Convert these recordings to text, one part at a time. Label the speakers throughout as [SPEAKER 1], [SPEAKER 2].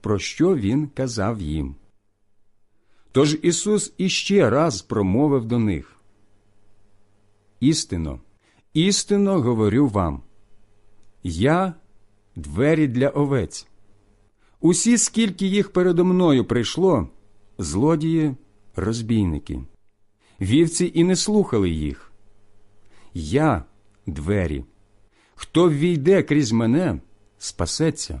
[SPEAKER 1] про що Він казав їм. Тож Ісус іще раз промовив до них Істинно, істинно говорю вам Я двері для овець. Усі, скільки їх передо мною прийшло, злодії, розбійники. Вівці і не слухали їх. Я двері. Хто ввійде крізь мене, спасеться.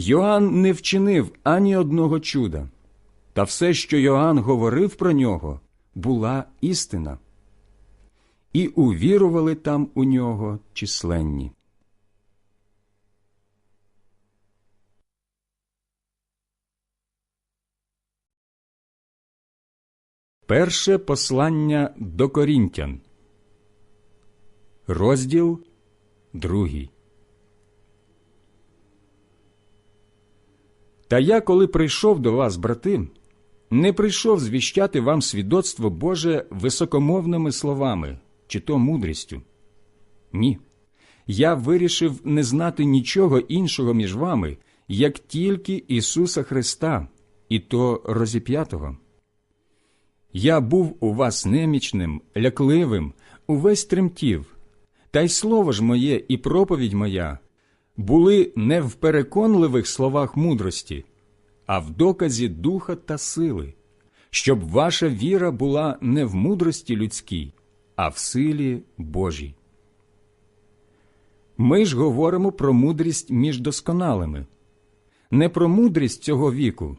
[SPEAKER 1] Йоанн не вчинив ані одного чуда, та все, що Йоанн говорив про нього, була істина. І увірували там у нього численні. Перше послання до Корінтян, розділ другий. Та я, коли прийшов до вас, брати, не прийшов звіщати вам свідоцтво Боже високомовними словами чи то мудрістю. Ні. Я вирішив не знати нічого іншого між вами, як тільки Ісуса Христа, і то розіп'ятого. Я був у вас немічним, лякливим, увесь тремтів, та й слово ж моє і проповідь моя були не в переконливих словах мудрості, а в доказі духа та сили, щоб ваша віра була не в мудрості людській, а в силі Божій. Ми ж говоримо про мудрість між досконалими, не про мудрість цього віку,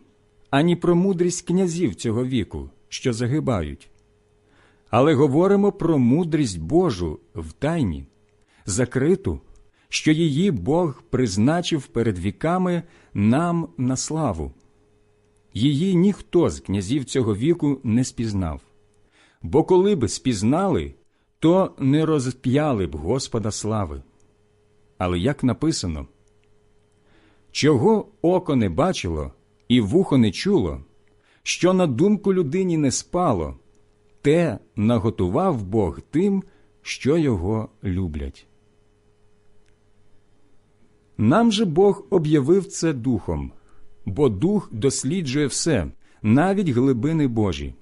[SPEAKER 1] ані про мудрість князів цього віку що загибають, але говоримо про мудрість Божу в тайні, закриту, що її Бог призначив перед віками нам на славу. Її ніхто з князів цього віку не спізнав, бо коли б спізнали, то не розп'яли б Господа слави. Але як написано, чого око не бачило і вухо не чуло, що на думку людині не спало, те наготував Бог тим, що його люблять. Нам же Бог об'явив це духом, бо дух досліджує все, навіть глибини Божі.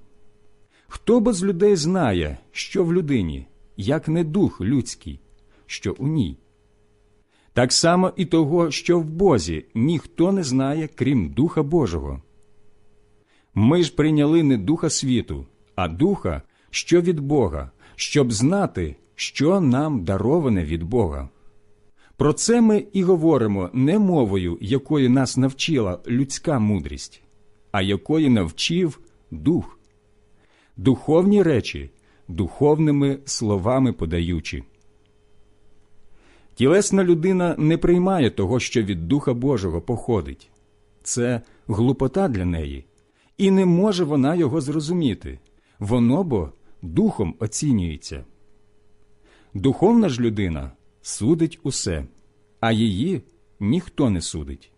[SPEAKER 1] Хто бо з людей знає, що в людині, як не дух людський, що у ній? Так само і того, що в Бозі ніхто не знає, крім Духа Божого. Ми ж прийняли не духа світу, а духа, що від Бога, щоб знати, що нам дароване від Бога. Про це ми і говоримо не мовою, якої нас навчила людська мудрість, а якої навчив дух, духовні речі, духовними словами подаючи. Тілесна людина не приймає того, що від Духа Божого походить це глупота для неї і не може вона його зрозуміти, воно бо духом оцінюється. Духовна ж людина судить усе, а її ніхто не судить.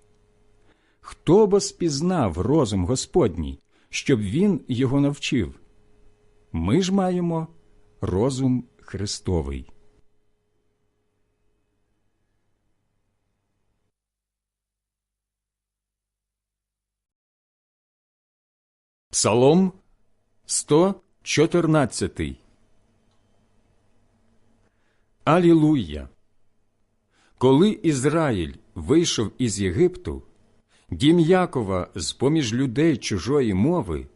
[SPEAKER 1] Хто бо спізнав розум Господній, щоб він його навчив? Ми ж маємо розум Христовий. Псалом 114 Алілуя! Коли Ізраїль вийшов із Єгипту, дім Якова з поміж людей чужої мови,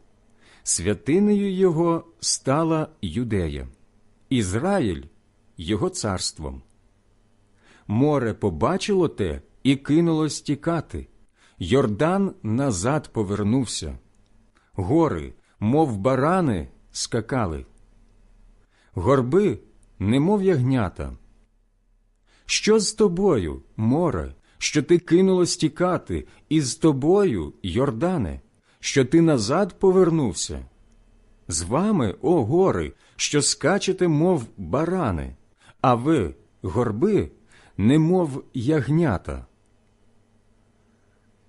[SPEAKER 1] святинею його стала Юдея, Ізраїль його царством. Море побачило те і кинулось тікати. Йордан назад повернувся. Гори, мов барани, скакали. Горби, немов ягнята. Що з тобою, море, що ти кинулось тікати, і з тобою, Йордане, що ти назад повернувся? З вами, о гори, що скачете, мов барани, а ви, горби, немов ягнята.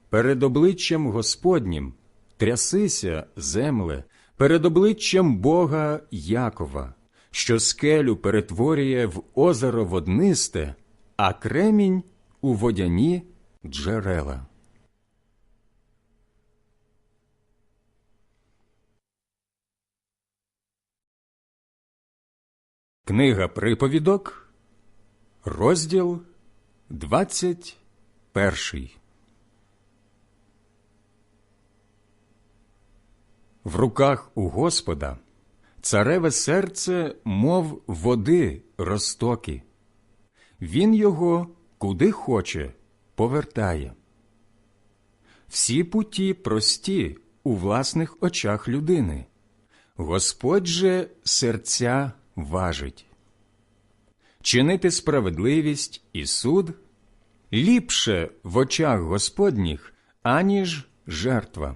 [SPEAKER 1] Перед обличчям Господнім трясися, земле, перед обличчям Бога Якова, що скелю перетворює в озеро воднисте, а кремінь у водяні джерела. Книга приповідок, розділ двадцять перший. В руках у Господа цареве серце, мов води розтоки. Він його куди хоче повертає. Всі путі прості у власних очах людини. Господь же серця важить. Чинити справедливість і суд ліпше в очах Господніх, аніж жертва.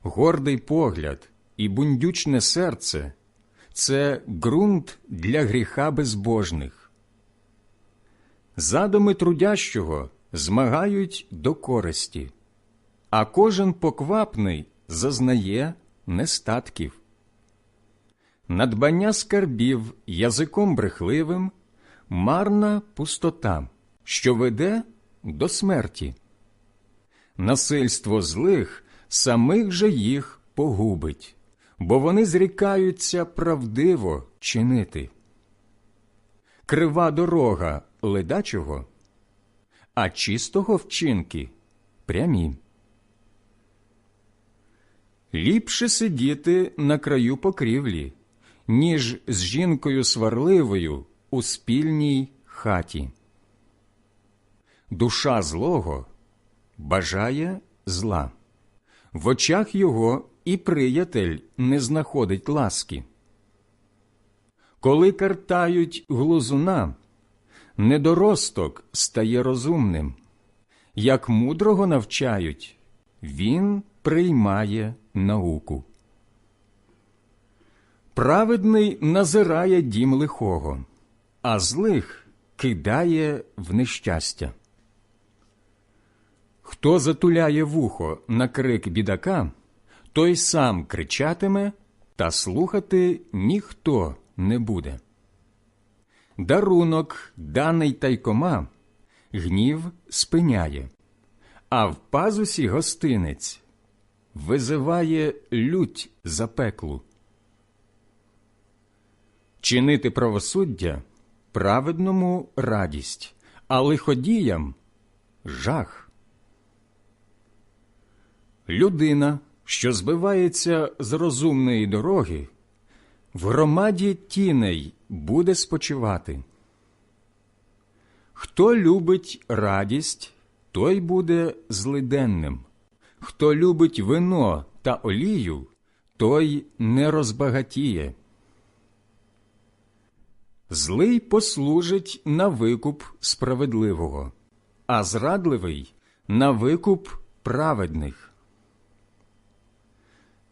[SPEAKER 1] Гордий погляд і бундючне серце це ґрунт для гріха безбожних. Задуми трудящого змагають до користі, а кожен поквапний зазнає нестатків. Надбання скарбів язиком брехливим, марна пустота, що веде до смерті. Насильство злих самих же їх погубить, бо вони зрікаються правдиво чинити. Крива дорога ледачого, а чистого вчинки прямі. Ліпше сидіти на краю покрівлі, ніж з жінкою сварливою у спільній хаті. Душа злого бажає зла, в очах його і приятель не знаходить ласки. Коли картають глузуна, недоросток стає розумним, як мудрого навчають, він приймає науку. Праведний назирає дім лихого, а злих кидає в нещастя. Хто затуляє вухо на крик бідака, той сам кричатиме, та слухати ніхто не буде. Дарунок, даний тайкома, гнів спиняє, а в пазусі гостинець визиває лють запеклу. Чинити правосуддя праведному радість, а лиходіям жах. Людина, що збивається з розумної дороги, в громаді тіней буде спочивати. Хто любить радість, той буде злиденним. Хто любить вино та олію, той не розбагатіє. Злий послужить на викуп справедливого, а зрадливий на викуп праведних.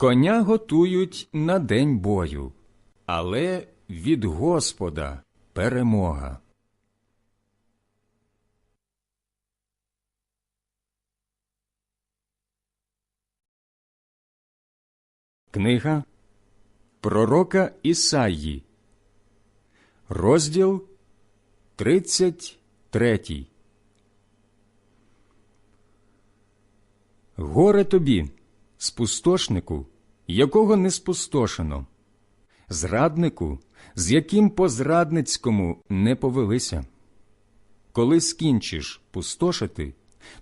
[SPEAKER 1] Коня готують на день бою, але від Господа перемога. Книга Пророка Ісаї, розділ 33 Горе тобі, спустошнику, якого не спустошено, зраднику, з яким по зрадницькому не повелися. Коли скінчиш пустошити,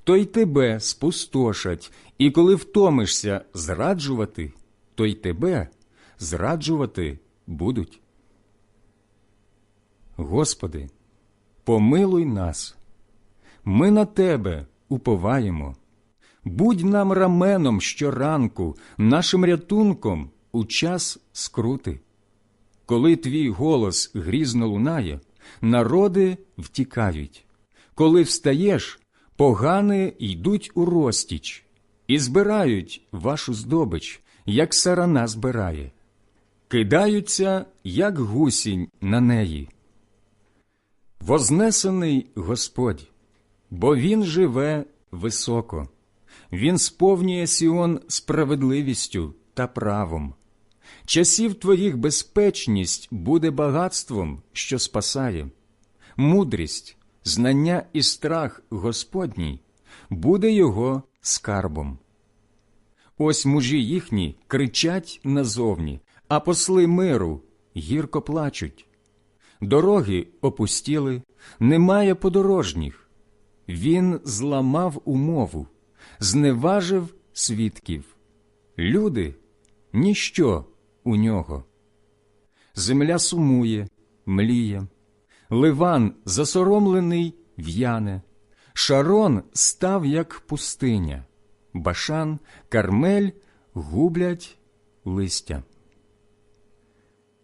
[SPEAKER 1] то й тебе спустошать, і коли втомишся зраджувати, то й тебе зраджувати будуть. Господи, помилуй нас, ми на Тебе уповаємо. Будь нам раменом щоранку, нашим рятунком у час скрути. Коли твій голос грізно лунає, народи втікають. Коли встаєш, погани йдуть у розтіч і збирають вашу здобич, як сарана збирає, кидаються, як гусінь на неї. Вознесений Господь, бо Він живе високо, Він сповнює Сіон справедливістю та правом. Часів твоїх безпечність буде багатством, що спасає, мудрість, знання і страх Господній буде його скарбом. Ось мужі їхні кричать назовні, а посли миру гірко плачуть. Дороги опустіли, немає подорожніх. Він зламав умову, зневажив свідків. Люди ніщо у нього. Земля сумує, мліє, Ливан засоромлений в'яне, Шарон став, як пустиня, Башан, Кармель гублять листя.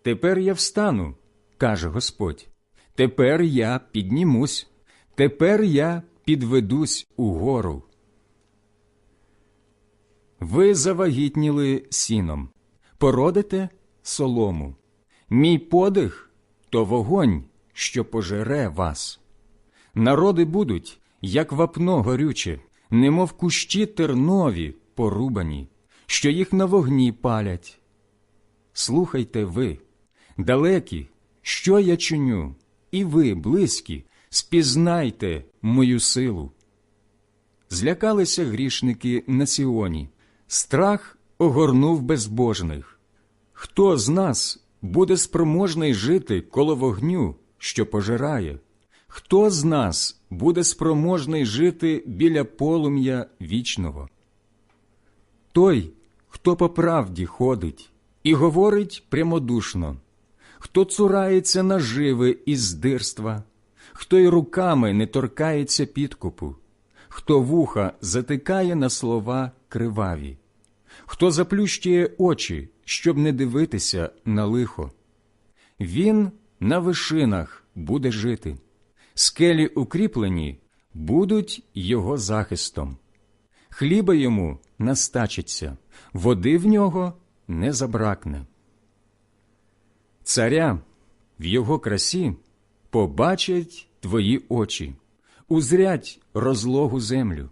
[SPEAKER 1] Тепер я встану, каже Господь, тепер я піднімусь, тепер я підведусь угору. Ви завагітніли сіном, породите солому. Мій подих то вогонь, що пожере вас. Народи будуть, як вапно горюче, немов кущі тернові порубані, що їх на вогні палять. Слухайте ви, далекі, що я чиню, і ви, близькі, спізнайте мою силу. Злякалися грішники на Сіоні, страх огорнув безбожних. Хто з нас буде спроможний жити коло вогню, що пожирає? Хто з нас буде спроможний жити біля полум'я вічного? Той, хто по правді ходить і говорить прямодушно, хто цурається наживи і здирства, хто й руками не торкається підкупу, хто вуха затикає на слова криваві, хто заплющує очі, щоб не дивитися на лихо. Він на вишинах буде жити, скелі укріплені будуть його захистом. Хліба йому настачиться, води в нього не забракне. Царя в його красі побачать твої очі, узрять розлогу землю.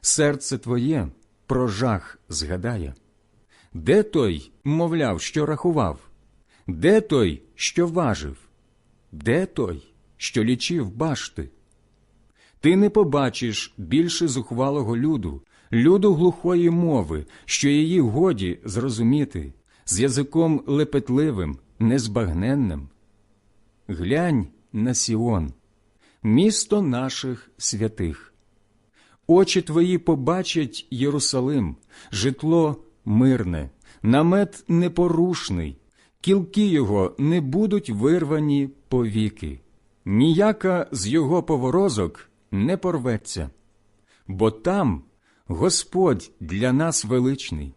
[SPEAKER 1] Серце твоє про жах згадає. Де той, мовляв, що рахував? Де той, що важив? Де той, що лічив башти? Ти не побачиш більше зухвалого люду, люду глухої мови, що її годі зрозуміти, з язиком лепетливим, незбагненним. Глянь на Сіон, місто наших святих. Очі твої побачать Єрусалим, житло мирне, намет непорушний, кілки його не будуть вирвані повіки, ніяка з його поворозок не порветься, бо там Господь для нас величний,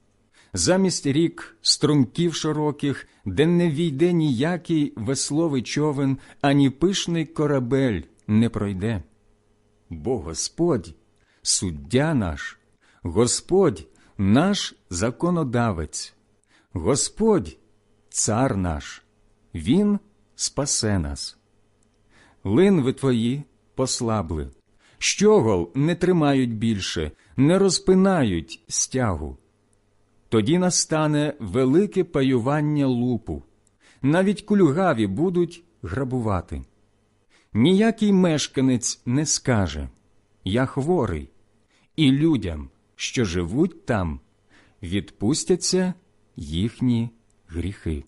[SPEAKER 1] замість рік струмків широких, де не війде ніякий весловий човен, ані пишний корабель не пройде. Бо Господь суддя наш, Господь наш законодавець, Господь цар наш, Він спасе нас. Линви твої послабли, щогол не тримають більше, не розпинають стягу. Тоді настане велике паювання лупу, навіть кульгаві будуть грабувати. Ніякий мешканець не скаже Я хворий, і людям, що живуть там, відпустяться їхні гріхи.